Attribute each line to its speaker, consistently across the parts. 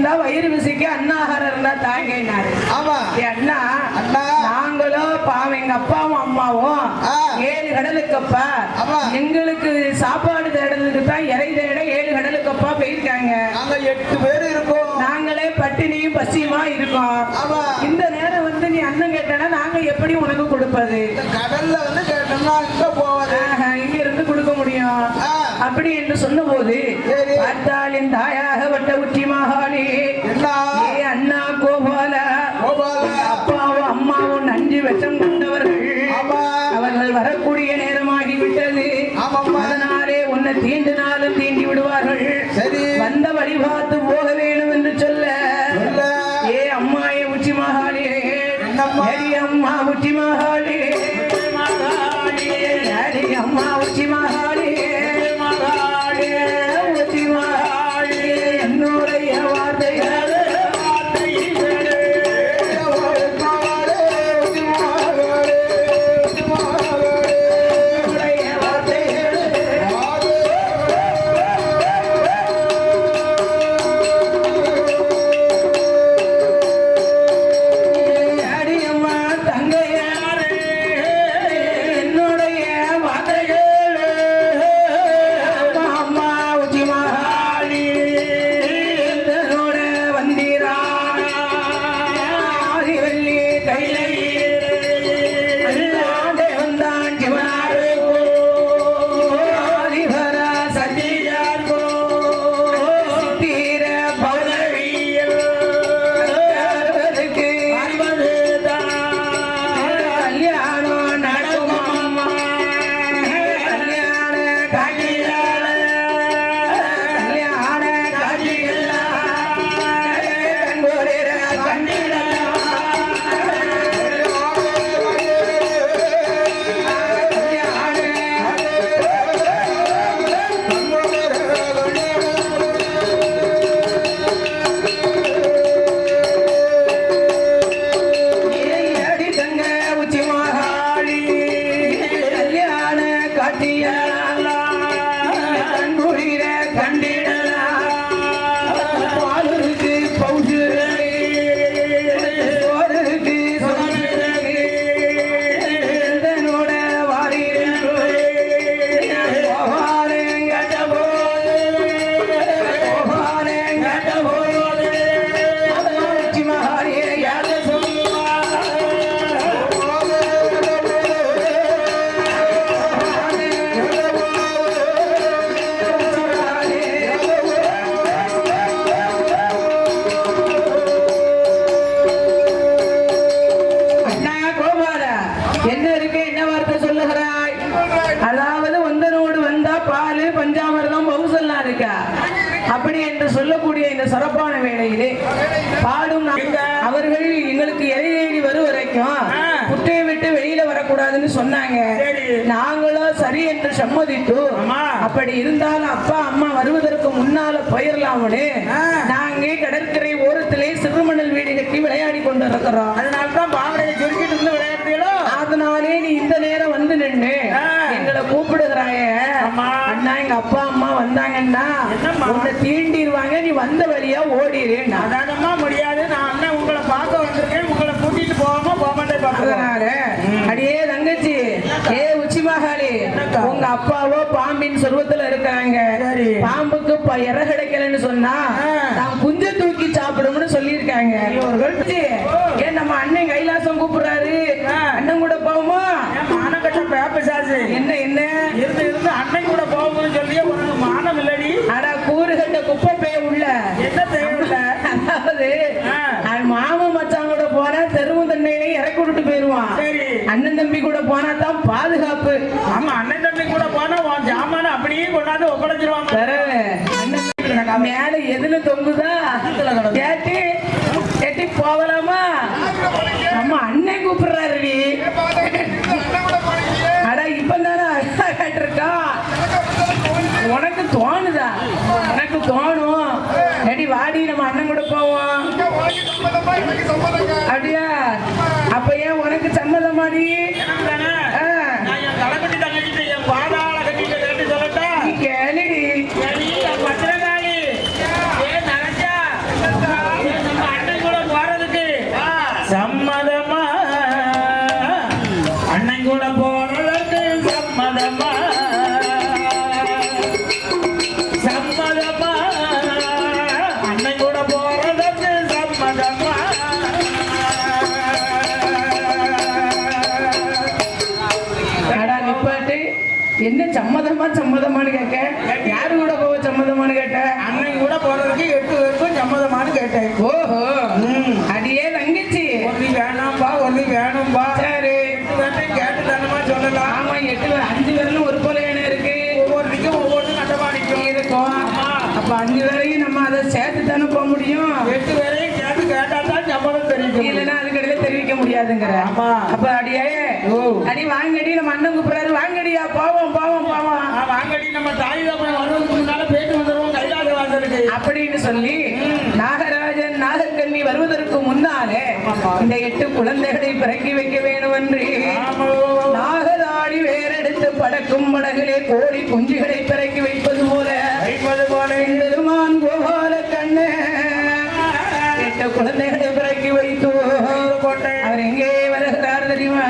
Speaker 1: இருந்தா வயிறு விசிக்க அண்ணாகாரம் இருந்தா தாங்கினாரு
Speaker 2: ஆமா
Speaker 1: அண்ணா
Speaker 2: அண்ணா.
Speaker 1: நாங்களும் பாவம் எங்க அப்பாவும் அம்மாவும். ஏழு கடலுக்கப்பா. எங்களுக்கு சாப்பாடு தேடுறதுக்கு தான் இறை தேட ஏழு கடலுக்கப்பா போயிருக்காங்க
Speaker 2: நாங்க எட்டு பேர் இருக்கோம்
Speaker 1: நாங்களே பட்டினியும் பசியுமா இருக்கோம். இந்த நேரம் வந்து நீ அண்ணன் கேட்டனா நாங்க எப்படி உனக்கு கொடுப்பது
Speaker 2: கடல்ல வந்து கேட்டோம்னா எங்க போவது
Speaker 1: இங்க இருந்து கொடுக்க முடியும். அப்படி என்று சொன்னபோது
Speaker 2: சரி.
Speaker 1: பார்த்தால் என் தாயாக வட்ட உச்சி மகாளி அண்ணா கோபால. அப்பாவும் அம்மாவும் நஞ்சு விஷம் கொண்டவர்கள். அவர்கள் வரக்கூடிய நேரமாகி விட்டது. அதனாலே உன்னை தீண்டினாலும் வரைக்கும் குட்டையை விட்டு வெளியில வரக்கூடாதுன்னு சொன்னாங்க. நாங்களும் சரி என்று சம்மதித்து. அப்படி இருந்தாலும் அப்பா அம்மா வருவதற்கு முன்னால போயிடலாம்னு. நாங்க கடற்கரை ஓரத்திலே சிறுமணல் வீடு கட்டி விளையாடி கொண்டு இருக்கிறோம்
Speaker 3: அதனால்தான் பாவடையை சுருக்கிட்டு இருந்து விளையாடுறீங்களோ
Speaker 1: அதனாலே நீ இந்த நேரம் வந்து நின்னு
Speaker 3: ஆ.
Speaker 1: எங்களை கூப்பிடுகிறாய. அண்ணா எங்க அப்பா அம்மா வந்தாங்கன்னா? உன்னை தீண்டிடுவாங்க நீ வந்த வழியா ஓடிடுறேன்
Speaker 3: அதானம்மா முடியாது நான் அண்ணன் உங்களை பார்க்க வந்திருக்கேன் உங்களை போகாம போமாட்டே
Speaker 1: அதனால அடியே தங்கச்சி ஏ உச்சி மகாளி? உங்க அப்பாவோ பாம்பின் சொருவத்துல இருக்காங்க.
Speaker 3: சரி.
Speaker 1: பாம்புக்கு இரை கிடைக்கலன்னு சொன்னா. நான் குஞ்ச தூக்கி சாப்பிடும்னு சொல்லியிருக்காங்க. ஏன் நம்ம அண்ணன் கைலாசம் கூப்பிடுறாரு. அண்ணன் கூட போவோமா?
Speaker 3: ஏன் மானம் கட்ட பேப்பசாசு
Speaker 1: என்ன என்ன?
Speaker 3: இருந்து இருந்து அண்ணன் கூட போகணும்னு சொல்லியே உனக்கு மானம் இல்லடி.
Speaker 1: அடா கூறுகட்ட குப்பை பே உள்ள.
Speaker 3: என்ன தேவையில்ல
Speaker 1: அதாவது அண்ணன் தம்பி கூட போனா தான் பாதுகாப்பு.
Speaker 3: ஆமா அண்ணன் தம்பி கூட போனா உன் ஜாமான அப்படியே கொண்டாந்து ஒப்படைச்சிருவாங்க.
Speaker 1: மேல எதுல தொங்குதா? கேட்டு கேட்டி போகலாமா? நம்ம அண்ணன் கூப்பிடுறாருடி. அடா
Speaker 3: இப்ப தானே
Speaker 1: அழகா
Speaker 3: கேட்டிருக்கா உனக்கு தோணுதா? உனக்கு தோணும். வாடி நம்ம அண்ணன் கூட போவோம். அப்படியா? அப்ப ஏன் உனக்கு சம்மதமாடி? சம்மதமா
Speaker 1: சம்மதமான்னு கேட்க? யாரு கூட போக சம்மதமான்னு கேட்ட?
Speaker 3: அண்ணன் கூட போறதுக்கு எட்டு பேருக்கும் சம்மதமானு கேட்டேன்.
Speaker 1: ஓஹோ. அடியே தங்கச்சி.
Speaker 3: ஒண்ணு வேணாம்பா ஒண்ணு வேணும்பா.
Speaker 1: சரி.
Speaker 3: எட்டு பேர்ட்டையும் கேட்டு தானமா சொல்லலாம்.
Speaker 1: ஆமா எட்டு அஞ்சு பேர்ல ஒரு போல என்ன இருக்கு?
Speaker 3: ஒவ்வொருத்திக்கும் ஒவ்வொன்று நிற்கும்.
Speaker 1: இருக்கும். அப்ப அஞ்சு பேரையும் நம்ம அதை சேர்த்து தானே போக முடியும்?
Speaker 3: எட்டு பேரையும் கேட்டு கேட்டா தான் சம்மதம் தெரிவிக்கும்
Speaker 1: இல்லைன்னா அதுக்கடையில தெரிவிக்க முடியாதுங்கிற.
Speaker 3: ஆமா.
Speaker 1: அப்ப அடியே. அடி வாங்கடி நம்ம அண்ணன் கூப்பிடுறாரு வாங்கடியா போவோம்
Speaker 3: வாங்கடி நம்ம தாய் தப்பன் வருவதுக்கு முன்னால போயிட்டு வந்துருவோம் கைலாத வாசலுக்கு.
Speaker 1: அப்படின்னு சொல்லி நாகராஜன் நாகக்கண்ணி வருவதற்கு முன்னாலே இந்த எட்டு குழந்தைகளை பிறக்கி வைக்க வேண்டும் என்று. நாகதாடி வேறெடுத்து படக்கும் படகளே கோழி குஞ்சுகளை பிறக்கி வைப்பது போல
Speaker 3: வைப்பது போல.
Speaker 1: பெருமான் கோபால கண்ண எட்டு குழந்தைகளை பிறக்கி வைத்து அவர் எங்கே வருகிறார் தெரியுமா?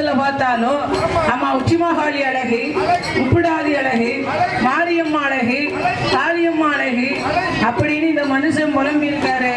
Speaker 1: உலகத்துல பார்த்தாலும் அம்மா உச்சிமகாளி அழகி உப்புடாதி அழகி மாரியம்மா அழகி காளியம்மா அழகி அப்படின்னு இந்த மனுஷன் புலம்பி இருக்காரு